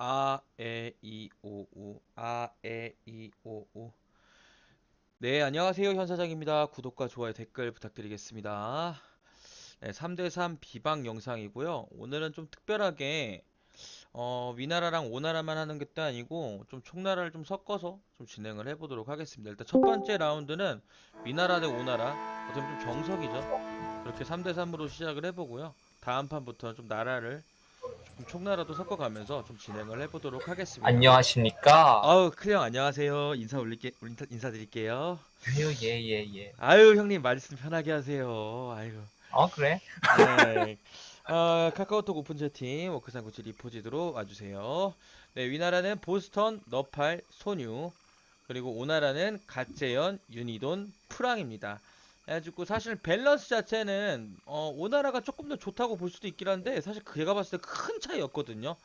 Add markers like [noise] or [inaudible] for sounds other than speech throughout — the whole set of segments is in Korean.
아, 에, 이, 오, 우. 아, 에, 이, 오, 우. 네, 안녕하세요. 현 사장입니다. 구독과 좋아요, 댓글 부탁드리겠습니다. 네, 3대3 비방 영상이고요. 오늘은 좀 특별하게 어, 위나라랑 오나라만 하는 것도 아니고 좀 총나라를 좀 섞어서 좀 진행을 해보도록 하겠습니다. 일단 첫 번째 라운드는 위나라 대 오나라. 어떻게 좀 정석이죠. 그렇게 3대3으로 시작을 해보고요. 다음 판부터는 좀 나라를 좀 총나라도 섞어가면서 좀 진행을 해보도록 하겠습니다. 안녕하십니까? 아우 클형 안녕하세요. 인사 올릴게 인사, 인사드릴게요. 아유 예예 예. 아유 형님 말씀 편하게 하세요. 아이고. 어 그래? 네. 어, 카카오톡 오픈 채팅 워크상 구치 리포지드로 와주세요. 네, 위나라는 보스턴, 너팔, 소뉴 그리고 오나라는 갓재현, 유니돈, 프랑입니다. 그래가지고 사실 밸런스 자체는 어, 오나라가 조금 더 좋다고 볼 수도 있긴 한데 사실 제가 봤을 때 큰 차이였거든요.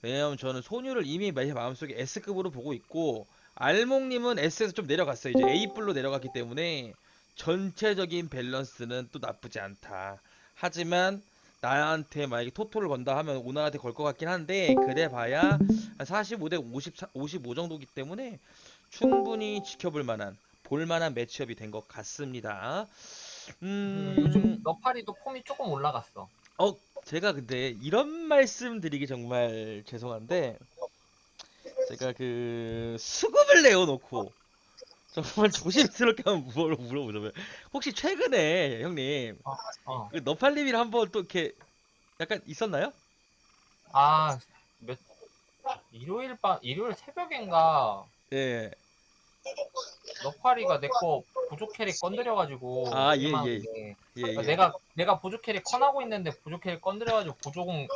왜냐면 저는 소뉴를 이미 제 마음속에 S급으로 보고 있고 알몽님은 S에서 좀 내려갔어요. 이제 A뿔로 내려갔기 때문에 전체적인 밸런스는 또 나쁘지 않다. 하지만 나한테 만약에 토토를 건다 하면 오나라한테 걸 것 같긴 한데 그래 봐야 한 45대 54, 55 정도기 때문에 충분히 지켜볼 만한 볼 만한 매치업이 된 것 같습니다. 음, 요즘 너파리도 폼이 조금 올라갔어. 어, 제가 근데 이런 말씀 드리기 정말 죄송한데 제가 그 수급을 내어놓고 정말 [laughs] 조심스럽게 한번 물어, 물어보자면 혹시 최근에 형님 어. 그 너팔님이랑 한번 또 이렇게 약간 있었나요? 아 몇 일요일 밤 일요일 새벽인가 예. 너파리가 내 거 보조 캐릭 건드려가지고 아, 예, 실망한 예. 게. 예, 그러니까 예. 내가 내가 보조 캐릭 컨하고 있는데 보조 캐릭 건드려가지고 보조공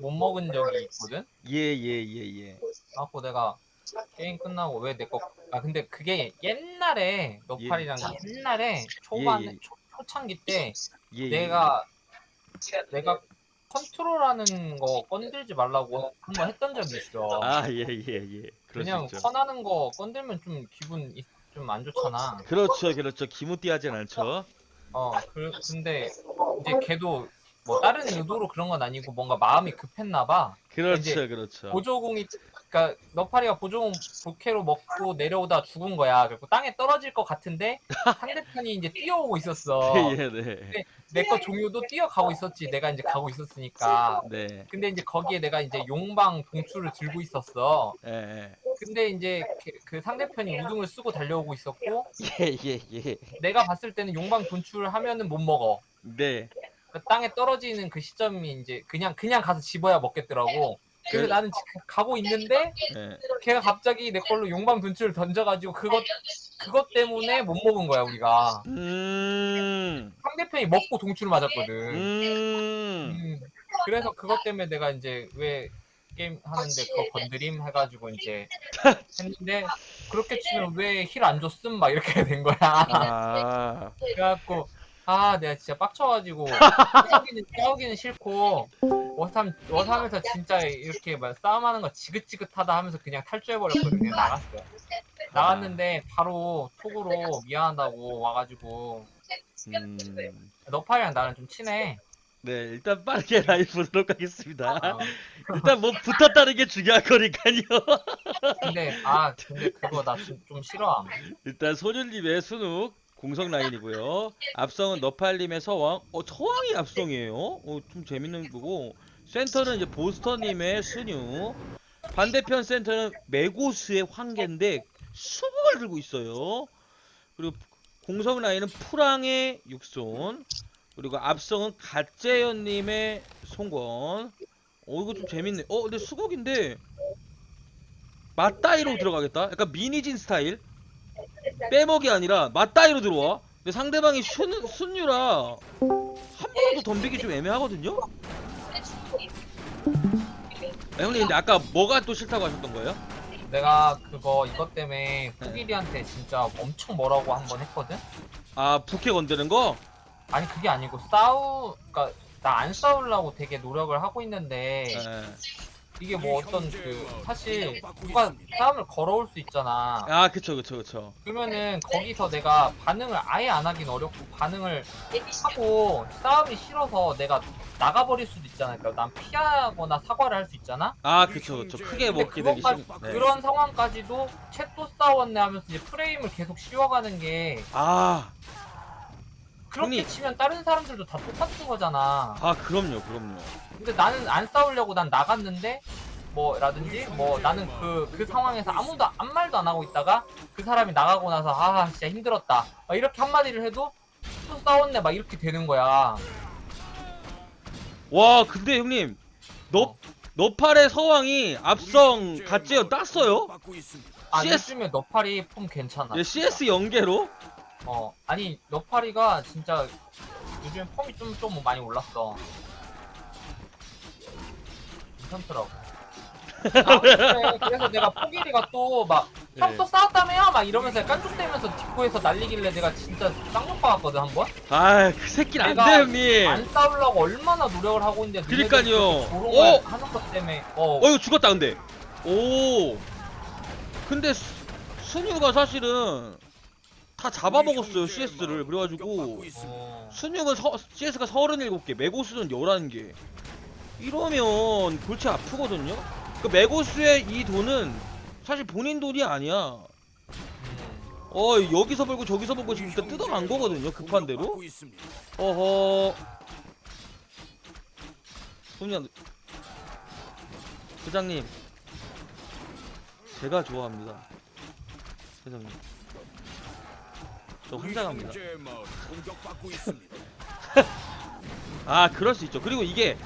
못 먹은 적이 있거든. 예, 예, 예, 예. 그래갖고 내가 게임 끝나고 왜 내 거 아 근데 그게 옛날에 너파리랑 옛날에 초반 예, 예. 초, 초창기 때 예, 예. 내가 내가 컨트롤하는 거 건들지 말라고 한 번 했던 적이 있어. 아, 예, 예, 예. 그럴 수 그냥 있죠. 컨하는 거 건들면 좀 기분 좀 안 좋잖아. 그렇죠, 그렇죠. 기무띠하진 않죠. 어, 그, 근데 이제 걔도 뭐 다른 의도로 그런 건 아니고 뭔가 마음이 급했나 봐. 그렇죠, 이제 그렇죠. 보조공이 그러니까 너파리가 보조공 부캐로 먹고 내려오다 죽은 거야. 그리고 땅에 떨어질 것 같은데 상대편이 이제 뛰어오고 있었어. [laughs] 예, 네. 내 거 종류도 뛰어가고 있었지. 내가 이제 가고 있었으니까. 네. 근데 이제 거기에 내가 이제 용방 동출을 들고 있었어. 예, 예. 근데 이제 그, 그 상대편이 우등을 쓰고 달려오고 있었고 예, 예, 예. 내가 봤을 때는 용방 돈출을 하면은 못 먹어. 네. 그 땅에 떨어지는 그 시점이 이제 그냥 그냥 가서 집어야 먹겠더라고. 그래서 그- 나는 지- 가고 있는데 예. 걔가 갑자기 내 걸로 용방 돈출을 던져가지고 그것 그것 때문에 못 먹은 거야 우리가. 음. 상대편이 먹고 동출 맞았거든. 음. 음, 그래서 그것 때문에 내가 이제 왜 게임 하는데 그거 건드림 해가지고 이제 [laughs] 했는데 그렇게 치면 왜 힐 안 줬음 막 이렇게 [laughs] 된 거야. 아. 그래갖고 아 내가 진짜 빡쳐가지고 [laughs] 싸우기는, 싸우기는 싫고 워삼 워삼에서 진짜 이렇게 막 싸움하는 거 지긋지긋하다 하면서 그냥 탈주해 버렸거든. 그냥 나갔어요. 나갔는데 바로 톡으로 미안하다고 와가지고 음. 너파이랑 나는 좀 친해. 네, 일단 빠르게 라이브 보도록 하겠습니다. 어, 일단 뭐 붙었다는 게 중요한 거니까요. 근데 아 근데 그거 나 좀 싫어함. 일단 소년님의 순욱 공성 라인이고요. 앞성은 너팔님의 서왕. 어, 서왕이 앞성이에요. 어, 좀 재밌는 거고. 센터는 이제 보스터님의 순유. 반대편 센터는 메고스의 황계인데 수복을 들고 있어요. 그리고 공성 라인은 프랑의 육손. 그리고 앞성은 갓재현님의 송권. 어, 이거 좀 재밌네. 어, 근데 수국인데 맞다이로 들어가겠다. 약간 미니진 스타일. 빼먹이 아니라 맞다이로 들어와. 근데 상대방이 순, 순유라 한 번도 덤비기 좀 애매하거든요. 아, 형님 근데 아까 뭐가 또 싫다고 하셨던 거예요? 내가 그거 이것 때문에 후길이한테 진짜 엄청 뭐라고 한 번 했거든. 아 부캐 건드는 거? 아니 그게 아니고 싸우 그러니까 나 안 싸우려고 되게 노력을 하고 있는데 예. 이게 뭐 어떤 그 사실 누가 싸움을 걸어올 수 있잖아. 아 그쵸 그쵸 그쵸 그러면은 거기서 내가 반응을 아예 안 하긴 어렵고 반응을 하고 싸움이 싫어서 내가 나가버릴 수도 있잖아. 그러니까 난 피하거나 사과를 할 수 있잖아. 아 그쵸 그쵸 크게 근데 먹게 되기 그것까지 싫 네. 그런 상황까지도 챗또 싸웠네 하면서 이제 프레임을 계속 씌워가는 게 아, 그렇게 형님. 치면 다른 사람들도 다 똑같은 거잖아. 아 그럼요 그럼요 근데 나는 안 싸우려고 난 나갔는데 뭐라든지 뭐 나는 그 그 상황에서 아무도 아무 말도 안 하고 있다가 그 사람이 나가고 나서 아 진짜 힘들었다 막 이렇게 한마디를 해도 또 싸웠네 막 이렇게 되는 거야. 와 근데 형님 너 어. 너팔의 서왕이 압성 갓제어 땄어요? 아 CS 요즘에 너파리 폼 괜찮아. 예, CS 연계로? 어 아니 너파리가 진짜 요즘에 폼이 좀 좀 많이 올랐어. 괜찮더라고. 아, 그래. 그래서 내가 포기리가 또막 형 네. 또 싸웠다며요? 막 이러면서 깐족대면서 뒷코에서 날리길래 내가 진짜 쌍욕 받았거든 한 번? 아그 새끼는 내가 안돼 형님 안 싸우려고 얼마나 노력을 하고 있는데 그러니까요. 니네들이 그렇게 어? 조롱을 하는 것 때문에 어, 어 이거 죽었다 근데 오 근데 수, 순유가 사실은 다 잡아먹었어요 CS를. 그래가지고 어. 순유는 서, CS가 37개 메고스는 11개. 이러면 골치 아프거든요? 그 메고스의 이 돈은 사실 본인 돈이 아니야. 음. 어 여기서 벌고 저기서 벌고 지금 일단 뜯어간 거거든요 급한 대로. 어허. 소냐 부장님. 제가 좋아합니다. 회장님 저 혼자 갑니다. [laughs] 아 그럴 수 있죠. 그리고 이게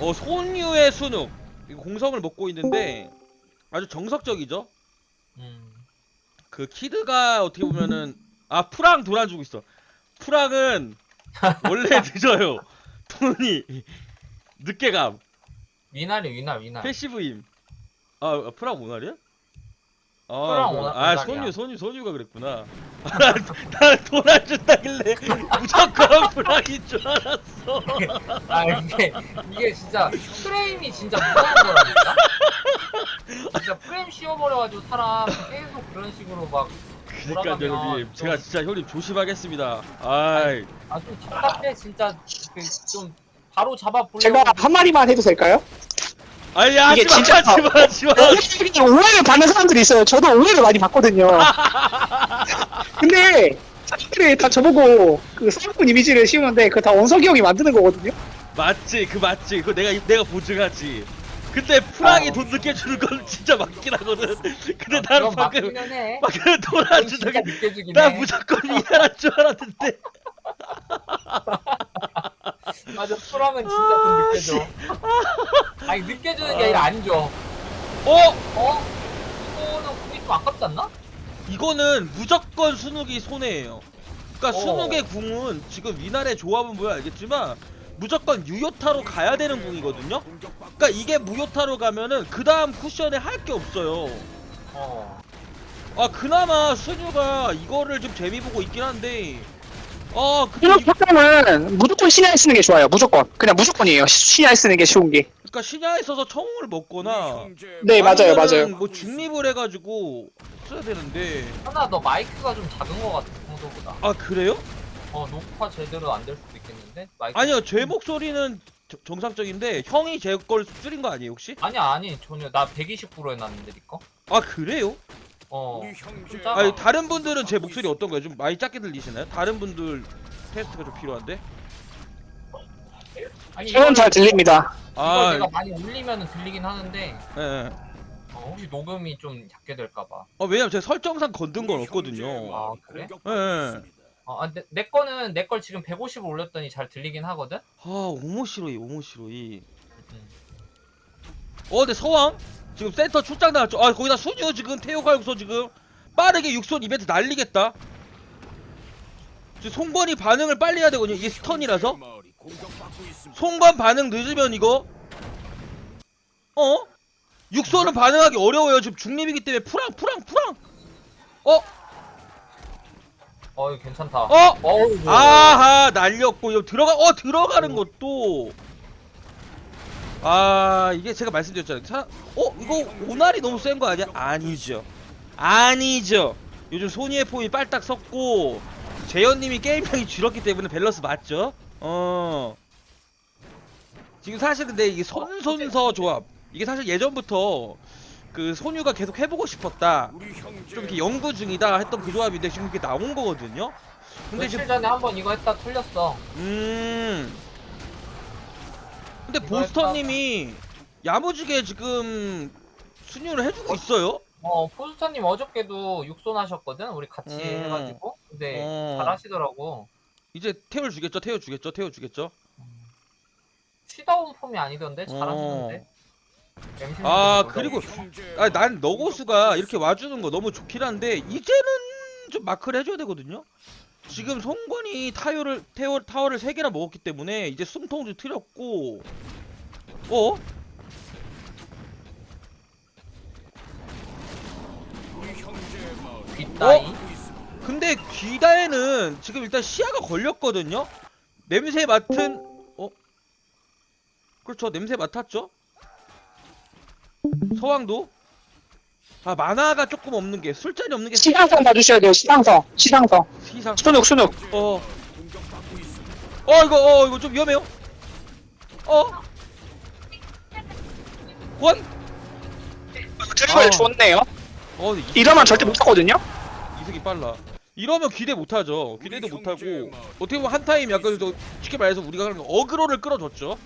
어 손유의 순욱 이거 공성을 먹고 있는데 아주 정석적이죠? 음. 그 키드가 어떻게 보면은 아 프랑 돌아주고 있어. 프랑은 [laughs] 원래 늦어요. 돈이 늦게 감. 위날이 위날 위날 패시브임. 아 아, 프랑 오날이야? 아, 프랑 그럼- 오날- 아. 손유 손유 손유가 그랬구나. [laughs] 나돈안 준다길래 무조건 [laughs] 프랑인 줄 알았어. [laughs] 아 이게 이게 진짜 프레임이 진짜 무서운 거라니까 진짜 프레임 씌워버려가지고 사람 계속 그런 식으로 막 그러니까 돌아가면 형님 제가 좀- 진짜 형님 조심하겠습니다. 아이. 아좀 답답해 진짜. 그좀 바로 잡아보려고 제가 한 마디만 해도 될까요? 아니 하지마 이게 진짜- 하지 마 하지마 오해를, 오해를 받는 사람들이 있어요. 저도 오해를 많이 받거든요. [laughs] 근데 사람들이 다 저보고 그 쌍문 이미지를 씌우는데 그거 다 원석이 형이 만드는 거거든요. 맞지 그 맞지 그거 내가 내가 보증하지 근데 프랑이 어. 돈 늦게 주는 건 진짜 맞긴 하거든 근데 아, 나는 그건 방금 맞기는 해 방금 돌아주다 진짜 느껴지긴 나 해 무조건 이해할 줄 알았는데 [laughs] 맞아 프랑은 진짜 좀 느껴져. 아니 느껴지는 게 아니라 안줘. 어? 어? 이거는 궁이 좀 아깝지 않나? 이거는 무조건 순욱이 손해예요. 그러니까 어. 순욱의 궁은 지금 위날의 조합은 뭐야 알겠지만 무조건 유효타로 가야 되는 궁이거든요. 그러니까 이게 무효타로 가면은 그 다음 쿠션에 할 게 없어요. 어. 아 그나마 순유가 이거를 좀 재미 보고 있긴 한데 아 근데 이- 이런 파면은 무조건 신야에 쓰는 게 좋아요. 무조건. 그냥 무조건이에요. 시- 신야에 쓰는 게 쉬운 게. 그러니까 신야에 있어서 청홍을 먹거나 네, 맞아요, 아니면은 맞아요. 뭐 중립을 해가지고 써야 되는데 하나 너 마이크가 좀 작은 것 같아 평소보다 아 그래요? 어 녹화 제대로 안 될 수도 있겠는데 마이크 아니요 제 목소리는 저- 정상적인데 형이 제 걸 줄인 거 아니에요 혹시? 아니 아니 전혀 나 120% 해놨는데 니꺼 아 그래요? 어 아니 다른 분들은 제 목소리 어떤 거예요? 좀 많이 작게 들리시나요? 다른 분들 테스트가 좀 필요한데? 아니 저는 잘 들립니다. 이걸 아, 내가 많이 올리면 들리긴 하는데 예, 예. 어, 혹시 녹음이 좀 작게 될까봐 어, 왜냐면 제가 설정상 건든 건 없거든요. 아, 그래? 예. 어, 아, 내, 내 거는 내 걸 지금 150 올렸더니 잘 들리긴 하거든 아, 오모시로이, 오모시로이. 음. 어, 근데 서왕? 지금 센터 출장 나왔죠? 아, 거기다 순유 지금 태호가육소 지금 빠르게 육손 이벤트 날리겠다. 지금 송건이 반응을 빨리 해야 되거든요. 이게 스턴이라서. 송건 반응 늦으면 이거 어? 육소는 반응하기 어려워요. 지금 중립이기 때문에 프랑 프랑 프랑. 어? 어 이거 괜찮다 어? 어우 아하 날렸고 이거 들어가 어 들어가는 것도 아 이게 제가 말씀드렸잖아요. 사, 어 이거 오날이 너무 센 거 아니야? 아니죠. 아니죠. 요즘 소니의 폼이 빨딱 섰고 재현님이 게임량이 줄었기 때문에 밸런스 맞죠? 어. 지금 사실 근데 이게 선손서 조합 이게 사실 예전부터 그 소뉴가 계속 해보고 싶었다. 좀 이렇게 연구 중이다 했던 그 조합인데 지금 이게 나온 거거든요. 근데 며칠 지금 전에 한 번 이거 했다 털렸어. 음. 근데 이거 보스터님이 야무지게 지금 순위를 해주고 있어요. 어 포스터님 어저께도 육손하셨거든. 우리 같이 음. 해가지고. 근데 어. 잘하시더라고. 이제 태워 주겠죠, 태워 주겠죠, 태워 주겠죠. 쉬다 온 폼이 아니던데 어. 잘하시는데. MC 아 분들도 그리고. 아, 난 너고수가 이렇게 와주는 거 너무 좋긴 한데 이제는 좀 마크를 해줘야 되거든요. 지금 송건이 타요를 태워 타워를 세 개나 먹었기 때문에 이제 숨통도 트렸고, 어? 뒷다이. 근데 귀다에는 지금 일단 시야가 걸렸거든요. 냄새 맡은 어? 그렇죠. 냄새 맡았죠. 서왕도 아 만화가 조금 없는 게 술잔이 없는 게 시상성 봐주셔야 돼요. 시상성. 시상성. 시상. 순욱 순욱. 어. 어 이거 어 이거 좀 위험해요. 어? 권? 드리블 아. 좋네요. 어 근데 이- 이러면 절대 못 하거든요. 이득이 빨라. 이러면 기대 못하죠. 기대도 못하고 어떻게 보면 한 타임 약간 저 쉽게 말해서 우리가 거 어그로를 끌어줬죠.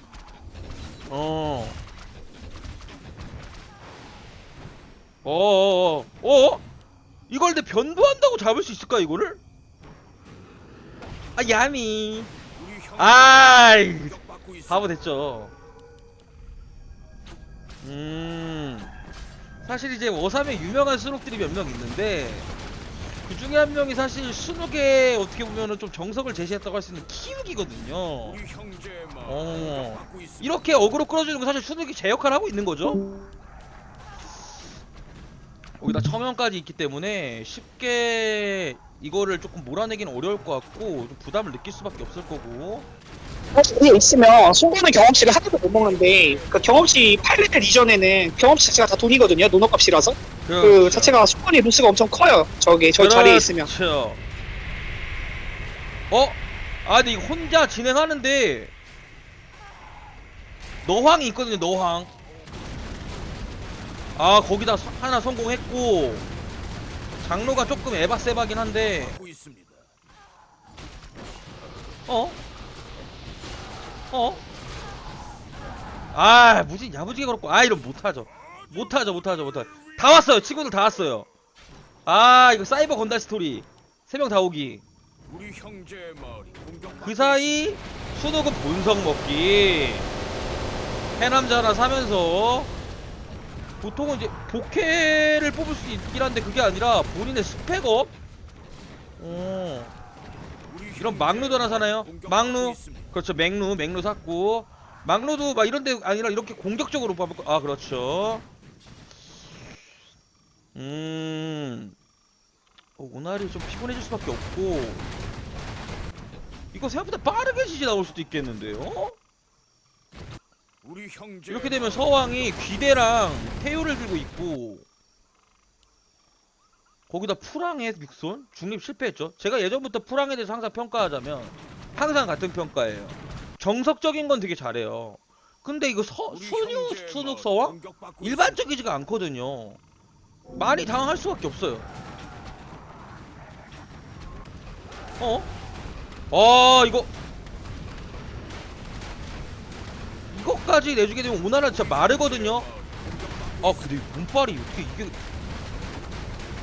어. 어어어. 어? 이걸 내 변부한다고 잡을 수 있을까 이거를? 아 야미. 아이 바보 됐죠. 음. 사실 이제 워삼에 유명한 수록들이 몇 명 있는데 그 중에 한 명이 사실 순욱에 어떻게 보면은 좀 정석을 제시했다고 할 수 있는 키우기거든요. 어. 이렇게 어그로 끌어주는 거 사실 순욱이 제 역할을 하고 있는 거죠 거기다 처명까지 있기 때문에 쉽게 이거를 조금 몰아내기는 어려울 것 같고 좀 부담을 느낄 수밖에 없을 거고 사실 이게 있으면 송구는 경험치를 하나도 못 먹는데 그 경험치 8레벨 이전에는 경험치 자체가 다 돈이거든요. 노노값이라서 그 자체가 송구의 루스가 엄청 커요. 저기 저 자리에 있으면. 그렇죠. 어? 아 근데 이거 혼자 진행하는데 너황이 있거든요 너황 아 거기다 서- 하나 성공했고 장로가 조금 에바세바긴 한데. 어? 어? 아 무진 야무지게 걸었고. 아 이런 못하죠. 못하죠 못하죠 못하죠. 다 왔어요. 친구들 다 왔어요. 아 이거 사이버 건달 스토리. 세 명 다 오기. 그 사이 수독은 본성 먹기. 해남자 하나 사면서 보통은 이제 복해를 뽑을 수 있긴 한데 그게 아니라 본인의 스펙업? 어. 이런 막루도 하나 사나요? 막루. 그렇죠. 맥루 맥루 샀고. 막루도 막 이런데 아니라 이렇게 공격적으로 뽑을 거. 아 그렇죠. 음. 어, 오날이 좀 피곤해질 수밖에 없고. 이거 생각보다 빠르게 지지 나올 수도 있겠는데요 이렇게 되면 서왕이 귀대랑 태요를 들고 있고 거기다 풀항의 믹손 중립 실패했죠. 제가 예전부터 풀항에 대해서 항상 평가하자면 항상 같은 평가예요. 정석적인 건 되게 잘해요. 근데 이거 서, 순유 순욱 서왕 일반적이지가 않거든요. 많이 당황할 수밖에 없어요. 어? 아 이거 이거까지 내주게 되면 오나라 진짜 마르거든요. 아 근데 이 몸빨이 어떻게 이게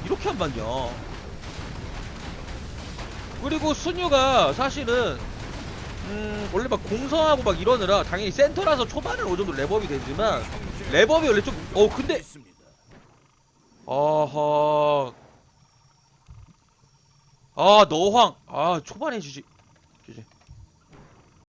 이렇게 안 맞냐? 그리고 순유가 사실은 음 원래 막 공성하고 막 이러느라 당연히 센터라서 초반은 어느 정도 랩업이 되지만 랩업이 원래 좀 어 근데 아하 아 너황 아 초반에 주지